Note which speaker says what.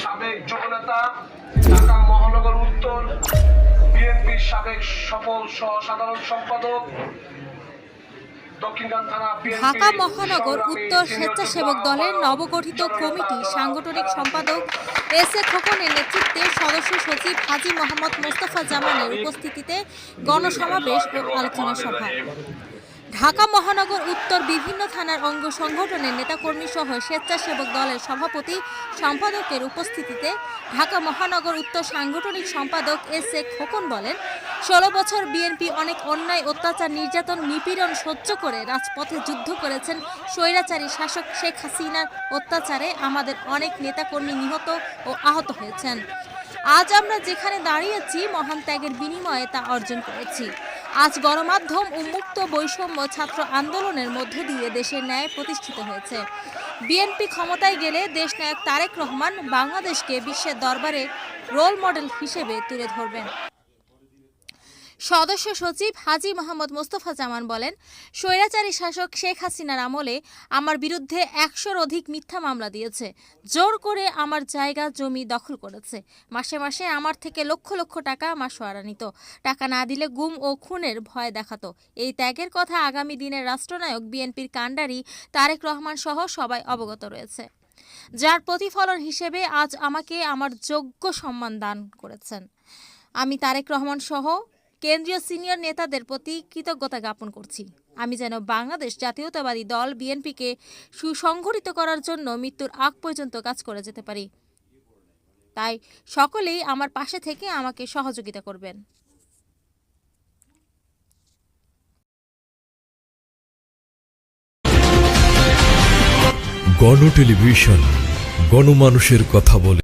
Speaker 1: সাবেক যুবনেতা ঢাকা মহানগর উত্তর বিএনপির সাবেক সফল সহ সাধারণ সম্পাদক দক্ষিণখান থানা বিএনপি
Speaker 2: ঢাকা মহানগর উত্তর স্বেচ্ছাসেবক দলের নবগঠিত কমিটি সাংগঠনিক সম্পাদক এস এ খোকনের নেতৃত্বে সদস্য সচিব হাজী মোহাম্মদ মোস্তফা জামানের উপস্থিতিতে গণসমাবেশ ও আলোচনা সভা। ঢাকা মহানগর উত্তর বিভিন্ন থানার অঙ্গ সংগঠনের নেতাকর্মী সহ স্বেচ্ছাসেবক দলের সভাপতি সম্পাদকের উপস্থিতিতে ঢাকা মহানগর উত্তর সাংগঠনিক সম্পাদক এস এ খোকন বলেন, ষোলো বছর বিএনপি অনেক অন্যায়, অত্যাচার, নির্যাতন, নিপীড়ন সহ্য করে রাজপথে যুদ্ধ করেছেন স্বৈরাচারী শাসক শেখ হাসিনার অত্যাচারে আমাদের অনেক নেতাকর্মী নিহত ও আহত হয়েছেন। আজ আমরা যেখানে দাঁড়িয়েছি, মহান ত্যাগের বিনিময়ে তা অর্জন করেছি। আজ গণমাধ্যম উন্মুক্ত বৈষম্য ছাত্র আন্দোলনের মধ্য দিয়ে দেশের ন্যায় প্রতিষ্ঠিত হয়েছে। বিএনপি ক্ষমতায় গেলে দেশ নায়ক তারেক রহমান বাংলাদেশকে বিশ্বের দরবারে রোল মডেল হিসেবে তুলে ধরবেন। সদস্য সচিব হাজি মোহাম্মদ মোস্তফা জামান বলেন, স্বৈরাচারী শাসক শেখ হাসিনার আমলে আমার বিরুদ্ধে একশোর অধিক মিথ্যা মামলা দিয়েছে। জোর করে আমার জায়গা, জমি দখল করেছে। মাসে মাসে আমার থেকে লক্ষ লক্ষ টাকা মাসোয়ারা নিত। টাকা না দিলে গুম ও খুনের ভয় দেখাতো। এই ত্যাগের কথা আগামী দিনের রাষ্ট্রনায়ক বিএনপির কাণ্ডারি তারেক রহমান সহ সবাই অবগত রয়েছে। যার প্রতিফলন হিসেবে আজ আমাকে আমার যোগ্য সম্মান দান করেছেন। আমি তারেক রহমান সহ কেন্দ্রীয় সিনিয়র নেতাদের প্রতি কৃতজ্ঞতা জ্ঞাপন করছি। আমি যেন বাংলাদেশ জাতীয়তাবাদী দল বিএনপিকে সুসংগঠিত করার জন্য মৃত্যুর আগ পর্যন্ত কাজ করে যেতে পারি। তাই সকলেই আমার পাশে থেকে আমাকে সহযোগিতা করবেন।
Speaker 3: গণ টেলিভিশন, গণমানুষের কথা বলে।